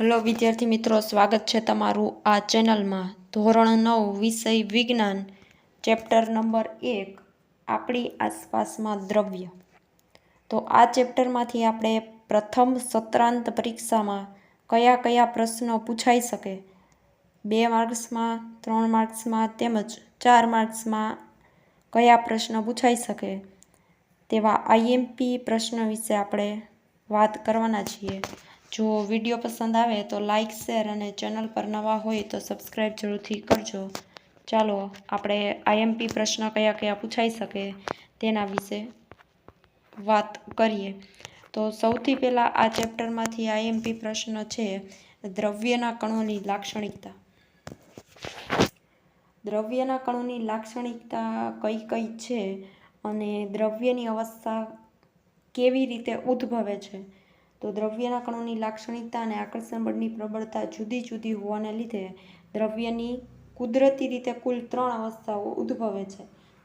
Hello વિદ્યાર્થી મિત્રો, સ્વાગત છે તમારું આ ચેનલમાં. ધોરણ નવ, વિષય વિજ્ઞાન, ચેપ્ટર નંબર એક, આપણી આસપાસમાં દ્રવ્ય. તો આ ચેપ્ટરમાંથી આપણે પ્રથમ સત્રાંત પરીક્ષામાં કયા કયા પ્રશ્નો પૂછાઈ શકે? બે માર્ક્સમાં, ત્રણ માર્ક્સમાં તેમજ ચાર માર્ક્સમાં કયા પ્રશ્ન પૂછાઈ શકે? તેવા આઈએમપી પ્રશ્ન વિશે આપણે વાત કરવાના છીએ. જો વીડિયો પસંદ આવે તો લાઇક શેર અને ચેનલ પર નવા હોય તો સબસ્ક્રાઈબ જરૂરથી કરજો. ચાલો, આપણે આઈએમપી પ્રશ્ન કયા કયા પૂછાઈ શકે તેના વિશે વાત કરીએ. તો સૌથી પહેલાં આ ચેપ્ટરમાંથી આઈએમપી પ્રશ્ન છે, દ્રવ્યના કણોની લાક્ષણિકતા. દ્રવ્યના કણોની લાક્ષણિકતા કઈ કઈ છે અને દ્રવ્યની અવસ્થા કેવી રીતે ઉદ્ભવે છે? તો દ્રવ્યના કણોની લાક્ષણિકતા અને આકર્ષણ બળની પ્રબળતા જુદી જુદી હોવાને લીધે દ્રવ્યની કુદરતી રીતે કુલ ત્રણ અવસ્થાઓ ઉદ્ભવે છે.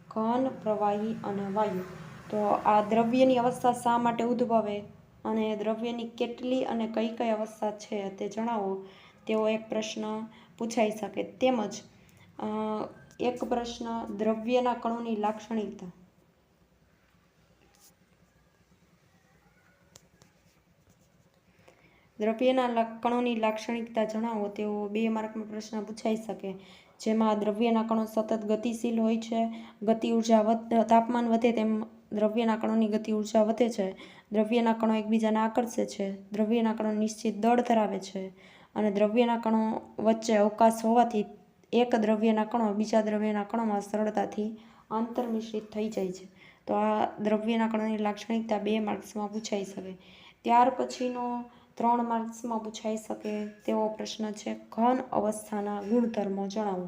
ઘન, પ્રવાહી અને વાયુ. તો આ દ્રવ્યની અવસ્થા શા માટે ઉદ્ભવે? અને દ્રવ્યની કેટલી અને કઈ કઈ અવસ્થા છે તે જણાવો. તેવો એક પ્રશ્ન પૂછાઈ શકે. તેમજ એક પ્રશ્ન દ્રવ્યના કણોની લાક્ષણિકતા. દ્રવ્યના કણોની લાક્ષણિકતા જણાવો તેવો બે માર્કમાં પ્રશ્ન પૂછાઈ શકે. જેમાં દ્રવ્યના કણો સતત ગતિશીલ હોય છે, ગતિ ઊર્જા તાપમાન વધે તેમ દ્રવ્યના કણોની ગતિ ઊર્જા વધે છે. દ્રવ્યના કણો એકબીજાને આકર્ષે છે, દ્રવ્યના કણો નિશ્ચિત દળ ધરાવે છે અને દ્રવ્યના કણો વચ્ચે અવકાશ હોવાથી એક દ્રવ્યના કણો બીજા દ્રવ્યના કણોમાં સરળતાથી આંતરમિશ્રિત થઈ જાય છે. તો આ દ્રવ્યના કણોની લાક્ષણિકતા બે માર્ક્સમાં પૂછાઈ શકે. ત્યાર પછીનો ત્રણ માર્ક્સમાં પૂછાઈ શકે તેવો પ્રશ્ન છે. ઘન અવસ્થાના ગુણધર્મો જણાવો.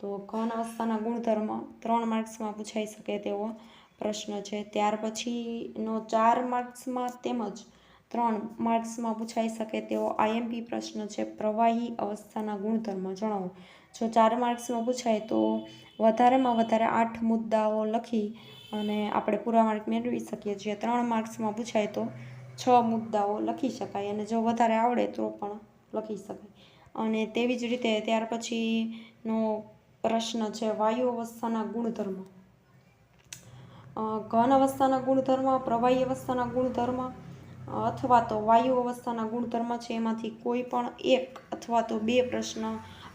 તો ઘન અવસ્થાના ગુણધર્મ ત્રણ માર્ક્સમાં પૂછાઈ શકે તેવો પ્રશ્ન છે. ત્યાર પછીનો ચાર માર્ક્સમાં તેમજ ત્રણ માર્ક્સમાં પૂછાઈ શકે તેવો આઈએમપી પ્રશ્ન છે. પ્રવાહી અવસ્થાના ગુણધર્મો જણાવો. જો ચાર માર્ક્સમાં પૂછાય તો વધારેમાં વધારે આઠ મુદ્દાઓ લખી અને આપણે પૂરા માર્ક મેળવી શકીએ છીએ. ત્રણ માર્ક્સમાં પૂછાય તો છ મુદ્દાઓ લખી શકાય અને જો વધારે આવડે તો પણ લખી શકાય. અને તેવી જ રીતે ત્યાર પછીનો પ્રશ્ન છે, વાયુ અવસ્થાના ગુણધર્મ. ઘન અવસ્થાના ગુણધર્મ, પ્રવાહી અવસ્થાના ગુણધર્મ અથવા તો વાયુ અવસ્થાના ગુણધર્મ છે, એમાંથી કોઈ પણ એક અથવા તો બે પ્રશ્ન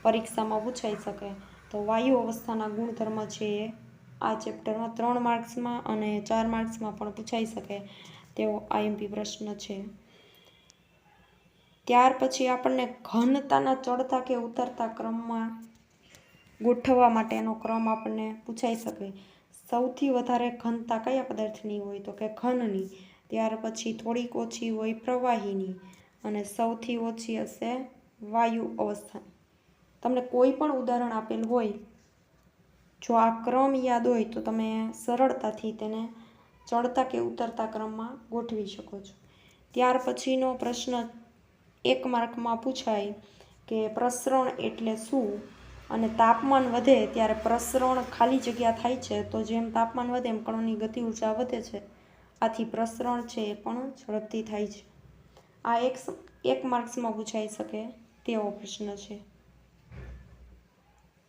પરીક્ષામાં પૂછાઈ શકે. તો વાયુ અવસ્થાના ગુણધર્મ છે એ આ ચેપ્ટરમાં ત્રણ માર્ક્સમાં અને ચાર માર્ક્સમાં પણ પૂછાઈ શકે. તેવો આઈએમપી પ્રશ્ન છે. ત્યાર પછી આપણને ઘનતાના ચડતા કે ઉતરતા ક્રમમાં ગોઠવવા માટેનો ક્રમ આપણને પૂછાઈ શકે. સૌથી વધારે ઘનતા કયા પદાર્થની હોય તો કે ઘનની. ત્યાર પછી થોડીક ઓછી હોય પ્રવાહીની. અને સૌથી ઓછી હશે વાયુ અવસ્થા. તમને કોઈ પણ ઉદાહરણ આપેલ હોય, જો આ ક્રમ યાદ હોય તો તમે સરળતાથી તેને ચડતા કે ઉતરતા ક્રમમાં ગોઠવી શકો છો. ત્યાર પછીનો પ્રશ્ન એક માર્કમાં પૂછાય કે પ્રસરણ એટલે શું? અને તાપમાન વધે ત્યારે પ્રસરણ ખાલી જગ્યા થાય છે તો જેમ તાપમાન વધે એમ કણોની ગતિ ઊર્જા વધે છે. આથી પ્રસરણ છે એ પણ ઝડપથી થાય છે. આ એક એક માર્ક્સમાં પૂછાઈ શકે તેવો પ્રશ્ન છે.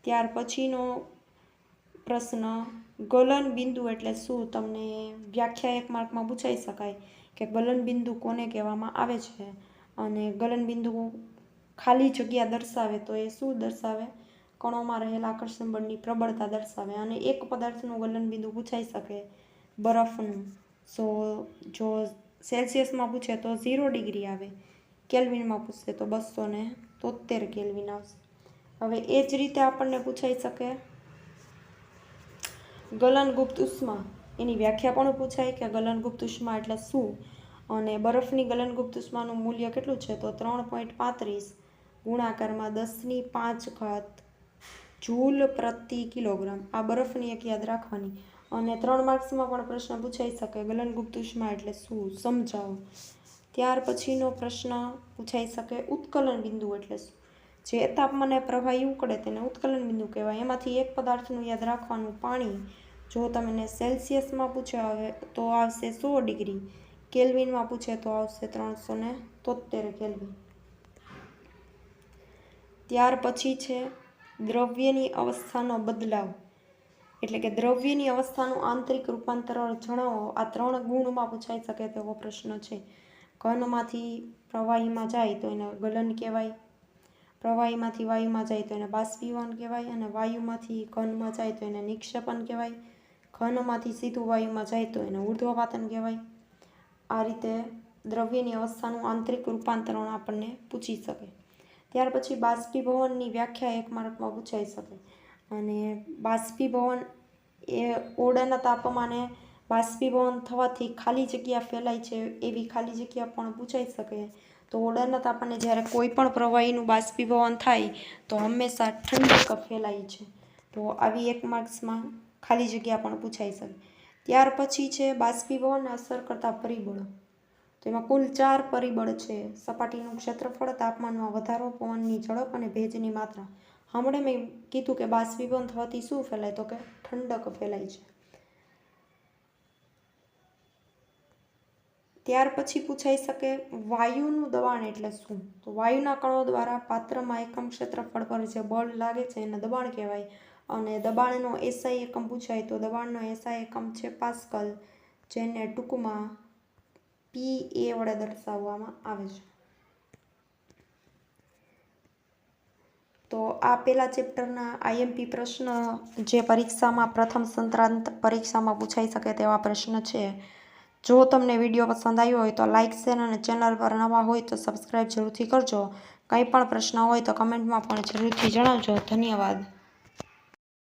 ત્યાર પછીનો પ્રશ્ન ગલન બિંદુ એટલે શું? તમને વ્યાખ્યા એક માર્કમાં પૂછાઈ શકાય કે ગલન બિંદુ કોને કહેવામાં આવે છે? અને ગલન બિંદુ ખાલી જગ્યા દર્શાવે તો એ શું દર્શાવે? કણોમાં રહેલા આકર્ષણ બળની પ્રબળતા દર્શાવે અને એક પદાર્થનું ગલન બિંદુ પૂછાઈ શકે બરફનું. સો, જો સેલ્સિયસમાં પૂછે તો ઝીરો ડિગ્રી આવે. કેલ્વિનમાં પૂછશે તો બસો ને તોતેર કેલ્વિન આવશે. હવે એ જ રીતે આપણને પૂછાઈ શકે ગલનગુપ્ત ઉષ્મા. એની વ્યાખ્યા પણ પૂછાય કે ગલનગુપ્ત ઉષ્મા એટલે શું? અને બરફની ગલનગુપ્ત ઉષ્માનું મૂલ્ય કેટલું છે? તો ત્રણ પોઈન્ટ પાંત્રીસ, ગુણાકારમાં દસની પાંચ ઘાત જૂલ પ્રતિ કિલોગ્રામ. આ બરફની એક યાદ રાખવાની. અને ત્રણ માર્ક્સમાં પણ પ્રશ્ન પૂછાઈ શકે. ગલનગુપ્ત ઉષ્મા એટલે શું? સમજાવો. ત્યાર પછીનો પ્રશ્ન પૂછાઈ શકે ઉત્કલન બિંદુ એટલે શું? જે તાપમાને પ્રવાહી ઉકળે તેને ઉત્કલન બિંદુ કહેવાય. એમાંથી એક પદાર્થનું યાદ રાખવાનું પાણી. જો તમને સેલ્સિયસમાં પૂછે તો આવશે સો ડિગ્રી. કેલ્વિનમાં પૂછે તો આવશે ત્રણસો ને તોતેર કેલ્વિન. ત્યાર પછી છે દ્રવ્યની અવસ્થાનો બદલાવ. એટલે કે દ્રવ્યની અવસ્થાનું આંતરિક રૂપાંતરણ જણાવો. આ ત્રણ ગુણમાં પૂછાઈ શકે તેવો પ્રશ્ન છે. ઘનમાંથી પ્રવાહીમાં જાય તો એને ગલન કહેવાય. પ્રવાહીમાંથી વાયુમાં જાય તો એને બાષ્પીભવન કહેવાય અને વાયુમાંથી ઘનમાં જાય તો એને નિક્ષેપણ કહેવાય. ઘનમાંથી સીધું વાયુમાં જાય તો એને ઉર્ધ્વપાતન કહેવાય. આ રીતે દ્રવ્યની અવસ્થાનું આંતરિક રૂપાંતરણ આપણને પૂછી શકે. ત્યાર પછી બાષ્પીભવનની વ્યાખ્યા એક માર્કમાં પૂછાઈ શકે. અને બાષ્પીભવન એ ઓરડાના તાપમાને બાષ્પીભવન થવાથી ખાલી જગ્યા ફેલાય છે એવી ખાલી જગ્યા પણ પૂછાઈ શકે. તો ઓરડાના તાપમાને જ્યારે કોઈ પણ પ્રવાહીનું બાષ્પીભવન થાય, તો હંમેશા ઠંડક ફેલાય છે. તો આવી એક માર્ક્સમાં ખાલી જગ્યા પણ પૂછાઈ શકે. ત્યાર પછી છે બાષ્પીભવન અસર કરતા પરિબળો. તો એમાં કુલ ચાર પરિબળ છે. સપાટીનું ક્ષેત્રફળ, તાપમાનમાં વધારો, પવનની ઝડપ અને ભેજની માત્રા. હમણાં મેં કીધું કે બાષ્પીભવન થવાથી શું ફેલાય? તો કે ઠંડક ફેલાય છે. ત્યાર પછી પૂછાઈ શકે વાયુનું દબાણ એટલે શું? તો વાયુના કણો દ્વારા પાત્રમાં એકમ ક્ષેત્રફળ પર જે બળ લાગે છે એને દબાણ કહેવાય. અને દબાણનો એસઆઈ એકમ પૂછાય તો દબાણનો એસઆઈ એકમ છે પાસ્કલ, જેને ટૂંકમાં પી એ વડે દર્શાવવામાં આવે છે. તો આ પેલા ચેપ્ટરના આઈએમપી પ્રશ્ન જે પરીક્ષામાં પ્રથમ સંક્રાંત પરીક્ષામાં પૂછાઈ શકે તેવા પ્રશ્ન છે. જો તમને વીડિયો પસંદ આવ્યો હોય તો લાઇક શેર અને ચેનલ પર નવા હોય તો સબસ્ક્રાઈબ જરૂરથી કરજો. કંઈ પણ પ્રશ્ન હોય તો કમેન્ટમાં પણ જરૂરથી જણાવજો. ધન્યવાદ.